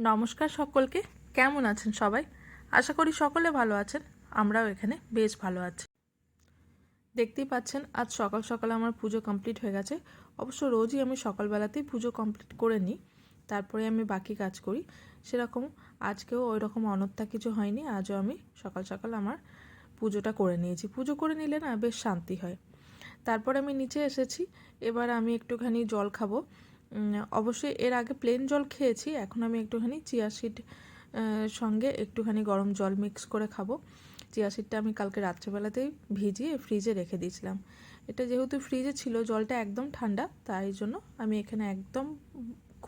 নমস্কার সকলকে। কেমন আছেন সবাই? আশা করি সকলে ভালো আছেন। আমরাও এখানে বেশ ভালো আছি। দেখতেই পাচ্ছেন, আজ সকাল সকাল আমার পুজো কমপ্লিট হয়ে গেছে। অবশ্য রোজই আমি সকালবেলাতেই পুজো কমপ্লিট করে নিই। তারপরে আমি বাকি কাজ করি। সেরকম আজকেও ওই রকম অনর্থা কিছু হয়নি। আজও আমি সকাল সকাল আমার পুজোটা করে নিয়েছি। পুজো করে নিলে না বেশ শান্তি হয়। তারপরে আমি নিচে এসেছি। এবার আমি একটুখানি জল খাব। অবশ্যই এর আগে প্লেন জল খেয়েছি, এখন আমি একটুখানি চিয়া সিড সঙ্গে একটুখানি গরম জল মিক্স করে খাব। চিয়া সিডটা আমি কালকে রাত্রেবেলাতেই ভিজিয়ে ফ্রিজে রেখে দিয়েছিলাম। এটা যেহেতু ফ্রিজে ছিল, জলটা একদম ঠান্ডা, তাই জন্য আমি এখানে একদম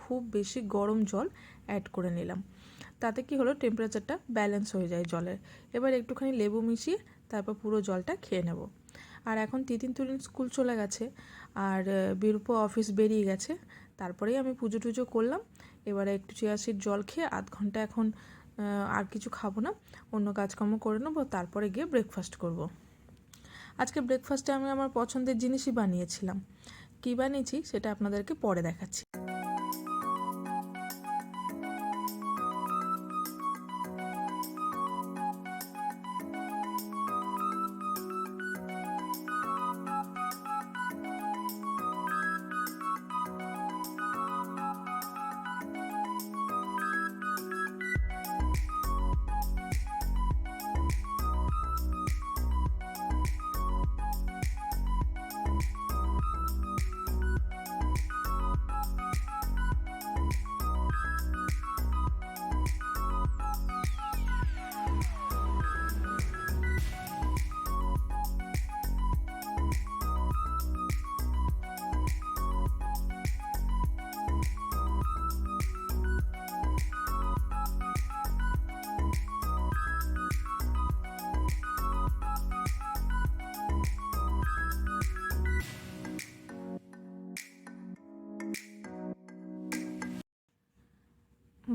খুব বেশি গরম জল অ্যাড করে নিলাম। তাতে কি হলো টেম্পারেচারটা ব্যালেন্স হয়ে যায় জলের। এবার একটুখানি লেবু মিশিয়ে তারপর পুরো জলটা খেয়ে নেব। আর এখন তিতিন তুরিন স্কুল চলে গেছে, আর বিরূপ অফিস বেরিয়ে গেছে তারপরেই আমি পুজো টুজো করলাম। এবারে একটু চিয়াশির জল খেয়ে আধ ঘণ্টা এখন আর কিছু খাব না। অন্য কাজকর্ম করে নেব, তারপরে গিয়ে ব্রেকফাস্ট করব। আজকে ব্রেকফাস্টে আমি আমার পছন্দের জিনিসই বানিয়েছিলাম। কী বানিয়েছি সেটা আপনাদেরকে পরে দেখাচ্ছি।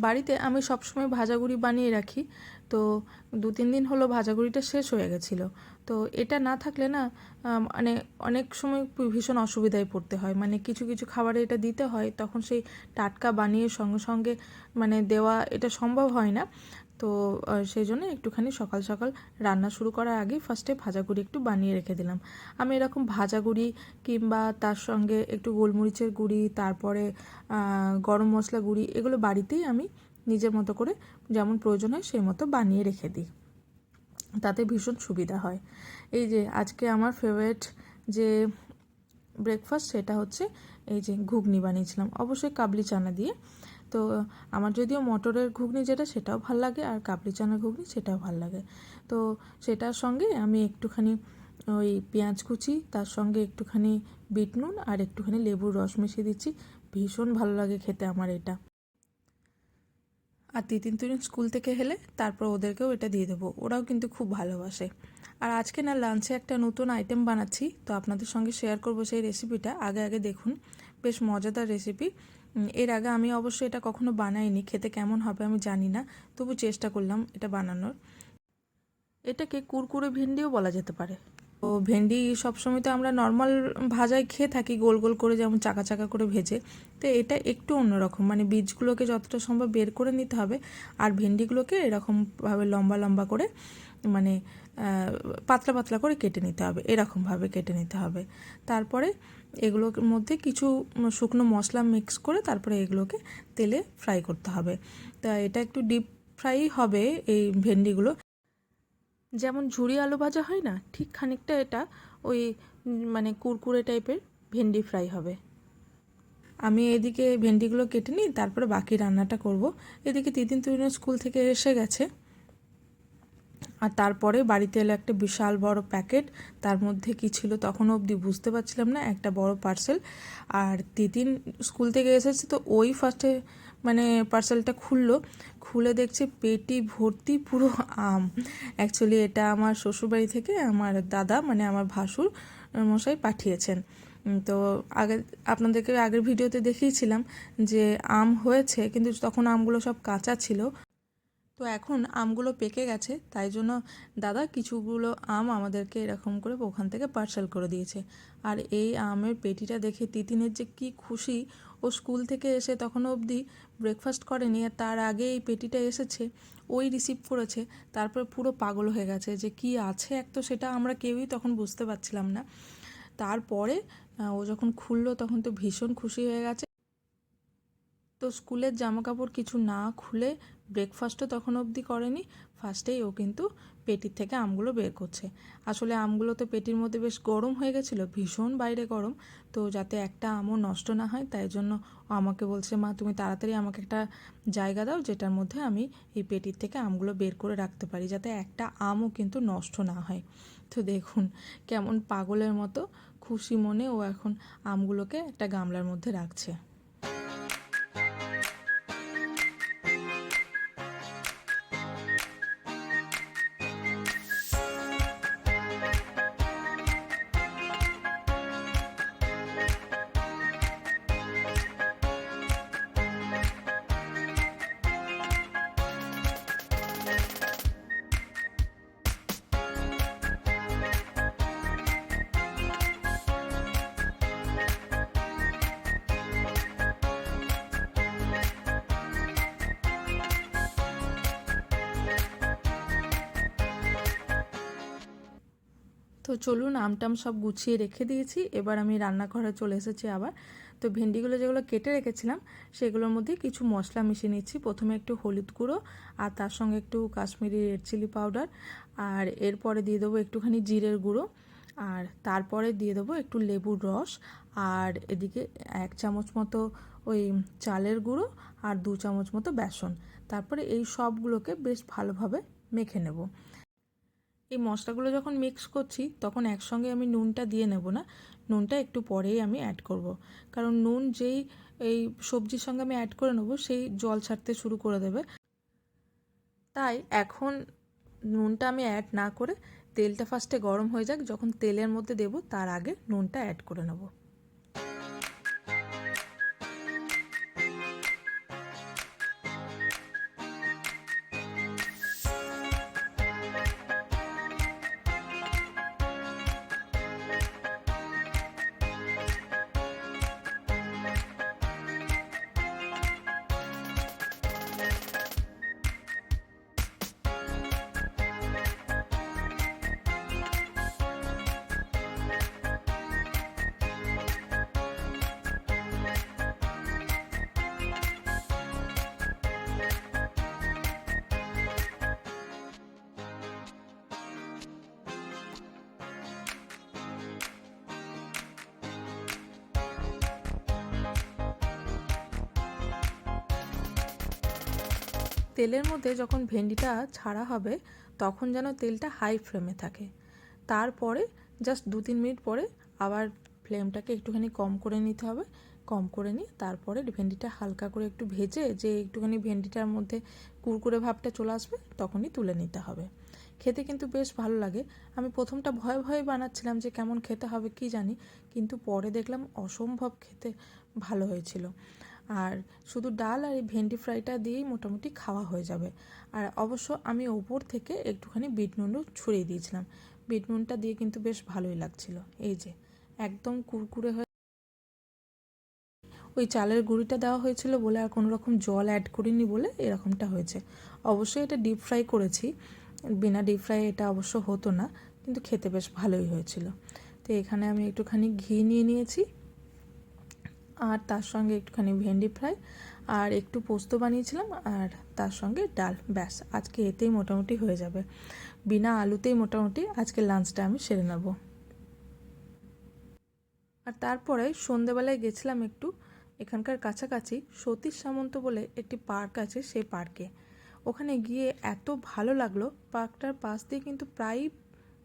বাড়িতে আমি সবসময় ভাজাগুড়ি বানিয়ে রাখি। তো দু তিন দিন হলো ভাজাগুড়িটা শেষ হয়ে গেছিল। তো এটা না থাকলে না মানে অনেক সময় ভীষণ অসুবিধায় পড়তে হয়। মানে কিছু কিছু খাবারে এটা দিতে হয়, তখন সেই টাটকা বানিয়ে সঙ্গে সঙ্গে মানে দেওয়া এটা সম্ভব হয় না। তো সেই জন্য একটুখানি সকাল সকাল রান্না শুরু করার আগেই ফার্স্টে ভাজাগুড়ি একটু বানিয়ে রেখে দিলাম। আমি এরকম ভাজাগুড়ি কিংবা তার সঙ্গে একটু গোলমরিচের গুঁড়ি, তারপরে গরম মশলা গুঁড়ি এগুলো বাড়িতেই আমি নিজের মতো করে যেমন প্রয়োজন হয় সেই মতো বানিয়ে রেখে দিই। তাতে ভীষণ সুবিধা হয়। এই যে, আজকে আমার ফেভারিট যে ব্রেকফাস্ট সেটা হচ্ছে এই যে ঘুগনি বানিয়েছিলাম। অবশ্যই কাবলি চানা দিয়ে। তো আমার যদিও মটরের ঘুগনি যেটা সেটাও ভালো লাগে আর কাবলি চানা ঘুগনি সেটাও ভালো লাগে। তো সেটার সঙ্গে আমি একটুখানি ওই পেঁয়াজ কুচি, তার সঙ্গে একটুখানি বিট নুন আর একটুখানি লেবুর রস মিশিয়ে দিচ্ছি। ভীষণ ভালো লাগে খেতে আমার এটা। আর তিতিন তুরিন স্কুল থেকে হেলে তারপর ওদেরকেও এটা দিয়ে দেবো, ওরাও কিন্তু খুব ভালোবাসে। আর আজকে না লাঞ্চে একটা নতুন আইটেম বানাচ্ছি, তো আপনাদের সঙ্গে শেয়ার করব সেই রেসিপিটা আগে আগে দেখুন, বেশ মজাদার রেসিপি এর আগে আমি অবশ্য এটা কখনো বানাইনি। খেতে কেমন হবে আমি জানি না, তবু চেষ্টা করলাম এটা বানানোর। এটাকে কুরকুরে ভিন্ডিও বলা যেতে পারে। তো ভেন্ডি সবসময় তো আমরা নর্মাল ভাজায় খেয়ে থাকি, গোল গোল করে যেমন চাকা চাকা করে ভেজে। তো এটা একটু অন্যরকম মানে বীজগুলোকে যতটা সম্ভব বের করে নিতে হবে আর ভেন্ডিগুলোকে এরকমভাবে লম্বা লম্বা করে মানে পাতলা পাতলা করে কেটে নিতে হবে, এরকমভাবে কেটে নিতে হবে। তারপরে এগুলোর মধ্যে কিছু শুকনো মশলা মিক্স করে তারপরে এগুলোকে তেলে ফ্রাই করতে হবে। তা এটা একটু ডিপ ফ্রাই হবে এই ভেন্ডিগুলো। যেমন ঝুড়ি আলু ভাজা হয় না, ঠিক খানিকটা এটা ওই মানে কুরকুরে টাইপের ভেন্ডি ফ্রাই হবে। আমি এদিকে ভেন্ডিগুলো কেটে নিই, তারপরে বাকি রান্নাটা করব। এদিকে তিতিন তুরিনের স্কুল থেকে এসে গেছে। আর তারপরে বাড়িতে এলো একটা বিশাল বড় প্যাকেট, তার মধ্যে কি ছিল তখন অবধি বুঝতে পারছিলাম না, একটা বড় পার্সেল। আর তিতিন স্কুল থেকে এসেছে তো ওই ফার্স্টে মানে পার্সেলটা খুললো, খুলে দেখছে পেটি ভর্তি পুরো আম। অ্যাকচুয়ালি এটা আমার শ্বশুরবাড়ি থেকে আমার দাদা মানে আমার ভাসুর মশাই পাঠিয়েছেন। তো আগে, আপনাদেরকে আগের ভিডিওতে দেখিয়েছিলাম যে আম হয়েছে, কিন্তু তখন আমগুলো সব কাঁচা ছিল। তো এখন আমগুলো পেকে গেছে, তাই জন্য দাদা কিছুগুলো আম আমাদেরকে এরকম করে ওখান থেকে পার্সেল করে দিয়েছে। আর এই আমের পেটিটা দেখে তিতিনের যে কি খুশি ও স্কুল থেকে এসে তখন অবধি ব্রেকফাস্ট করেনি আর তার আগে এই পেটিটা এসেছে, ওই রিসিভ করেছে, তারপর পুরো পাগল হয়ে গেছে যে কি আছে এক তো সেটা আমরা কেউই তখন বুঝতে পারছিলাম না। তারপরে ও যখন খুললো তখন তো ভীষণ খুশি হয়ে গেছে। তো স্কুলের জামা কাপড় কিছু না খুলে ব্রেকফাস্টও তখন অবধি করেনি ফার্স্টেই ও কিন্তু পেটির থেকে আমগুলো বের করছে। আসলে আমগুলো তো পেটির মধ্যে বেশ গরম হয়ে গেছিল, ভীষণ বাইরে গরম। তো যাতে একটা আমও নষ্ট না হয়, তাই জন্য আমাকে বলছে, মা, তুমি তাড়াতাড়ি আমাকে একটা জায়গা দাও, যেটার মধ্যে আমি এই পেটির থেকে আমগুলো বের করে রাখতে পারি, যাতে একটা আমও কিন্তু নষ্ট না হয়। তো দেখুন, কেমন পাগলের মতো খুশি মনে ও এখন আমগুলোকে একটা গামলার মধ্যে রাখছে। তো চলুন আমটাম সব গুছিয়ে রেখে দিয়েছি। এবার আমি রান্নাঘরে চলে এসেছি আবার। তো ভেন্ডিগুলো যেগুলো কেটে রেখেছিলাম, সেগুলোর মধ্যে কিছু মশলা মিশিয়ে নিচ্ছি। প্রথমে একটু হলুদ গুঁড়ো আর তার সঙ্গে একটু কাশ্মীরি রেড চিলি পাউডার। আর এরপরে দিয়ে দেবো একটুখানি জিরের গুঁড়ো। আর তারপরে দিয়ে দেবো একটু লেবুর রস। আর এদিকে এক চামচ মতো ওই চালের গুঁড়ো আর দু চামচ মতো বেসন। তারপরে এই সবগুলোকে বেশ ভালোভাবে মেখে নেব। এই মশলাগুলো যখন মিক্স করছি, তখন একসঙ্গে আমি নুনটা দিয়ে নেব না। নুনটা একটু পরেই আমি অ্যাড করব। কারণ নুন যেই, এই সবজির সঙ্গে আমি অ্যাড করে নেব, সেই জল ছাড়তে শুরু করে দেবে। তাই এখন নুনটা আমি অ্যাড না করে তেলটা ফার্স্টে গরম হয়ে যাক। যখন তেলের মধ্যে দেব, তার আগে নুনটা অ্যাড করে নেব। তেলের মধ্যে যখন ভেন্ডিটা ছাড়া হবে, তখন যেন তেলটা হাই ফ্লেমে থাকে। তারপরে জাস্ট দু তিন মিনিট পরে আবার ফ্লেমটাকে একটুখানি কম করে নিতে হবে। কম করে নিয়ে তারপরে ভেন্ডিটা হালকা করে একটু ভেজে, যে একটুখানি ভেন্ডিটার মধ্যে কুরকুরে ভাবটা চলে আসবে, তখনই তুলে নিতে হবে। খেতে কিন্তু বেশ ভালো লাগে। আমি প্রথমটা ভয়ে ভয়ে বানাচ্ছিলাম যে কেমন খেতে হবে কি জানি, কিন্তু পরে দেখলাম অসম্ভব খেতে ভালো হয়েছিল। আর শুধু ডাল আর এই ভেন্ডি ফ্রাইটা দিয়েই মোটামুটি খাওয়া হয়ে যাবে। আর অবশ্য আমি ওপর থেকে একটুখানি বিট নুনও ছড়িয়ে দিয়েছিলাম। বিট নুনটা দিয়ে কিন্তু বেশ ভালোই লাগছিল। এই যে, একদম কুরকুরে হয়ে ওই চালের গুঁড়িটা দেওয়া হয়েছিল বলে আর কোনো রকম জল অ্যাড করিনি বলে এরকমটা হয়েছে। অবশ্যই এটা ডিপ ফ্রাই করেছি। বিনা ডিপ ফ্রাই এটা অবশ্য হতো না, কিন্তু খেতে বেশ ভালোই হয়েছিল। তো এখানে আমি একটুখানি ঘি নিয়ে নিয়েছি। আর তার সঙ্গে একটুখানি ভেন্ডি ফ্রাই আর একটু পোস্ত বানিয়েছিলাম আর তার সঙ্গে ডাল। ব্যাস, আজকে এতেই মোটামুটি হয়ে যাবে। বিনা আলুতেই মোটামুটি আজকে লাঞ্চটা আমি সেরে নেব। আর তারপরে সন্ধেবেলায় গেছিলাম একটু, এখানকার কাছাকাছি সতীশ সামন্ত বলে একটি পার্ক আছে সেই পার্কে। ওখানে গিয়ে এত ভালো লাগল, পার্কটার পাশ দিয়ে কিন্তু প্রায়ই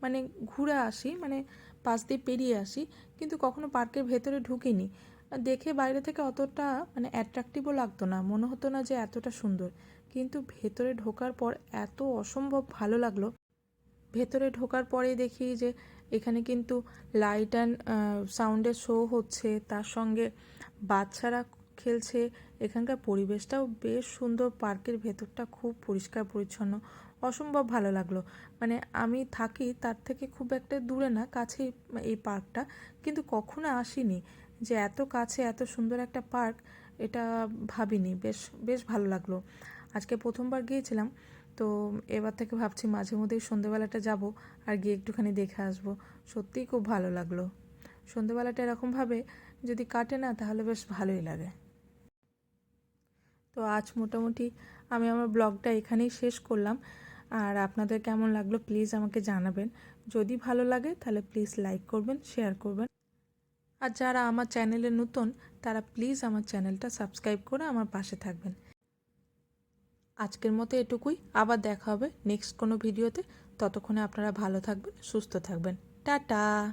মানে ঘুরে আসি মানে পাশ দিয়ে পেরিয়ে আসি, কিন্তু কখনো পার্কের ভেতরে ঢুকিনি। দেখে বাইরে থেকে অতটা মানে অ্যাট্রাকটিভও লাগতো না। মনে হতো না যে এতটা সুন্দর। কিন্তু ভেতরে ঢোকার পর এত অসম্ভব ভালো লাগল। ভেতরে ঢোকার পরেই দেখি যে এখানে কিন্তু লাইট অ্যান্ড সাউন্ডের শো হচ্ছে। তার সঙ্গে বাচ্চারা খেলছে। এখানকার পরিবেশটাও বেশ সুন্দর। পার্কের ভেতরটা খুব পরিষ্কার, পরিচ্ছন্ন। অসম্ভব ভালো লাগল। মানে আমি থাকি তার থেকে খুব একটা দূরে না, কাছেই এই পার্কটা। কিন্তু কখনো আসিনি। যে এত কাছে, এত সুন্দর একটা পার্ক, এটা ভাবিনি। বেশ বেশ ভালো লাগল। আজকে প্রথমবার গিয়েছিলাম, তো এবার থেকে ভাবছি মাঝে মধ্যেই সন্ধেবেলাটা যাব আর গিয়ে একটুখানি দেখে আসব। সত্যিই খুব ভালো লাগল। সন্ধেবেলাটা এরকমভাবে যদি কাটে না, তাহলে বেশ ভালোই লাগে। তো আজ মোটামুটি আমি আমার ব্লগটা এখানেই শেষ করলাম। আর আপনাদের কেমন লাগল, প্লিজ আমাকে জানাবেন। যদি ভালো লাগে, তাহলে প্লিজ লাইক করবেন, শেয়ার করবেন। আর যারা আমার চ্যানেলে নতুন, তারা প্লিজ আমার চ্যানেলটা সাবস্ক্রাইব করে আমার পাশে থাকবেন। আজকের মতো এটুকুই। আবার দেখা হবে নেক্সট কোনো ভিডিওতে। ততক্ষণে আপনারা ভালো থাকবেন, সুস্থ থাকবেন। টাটা!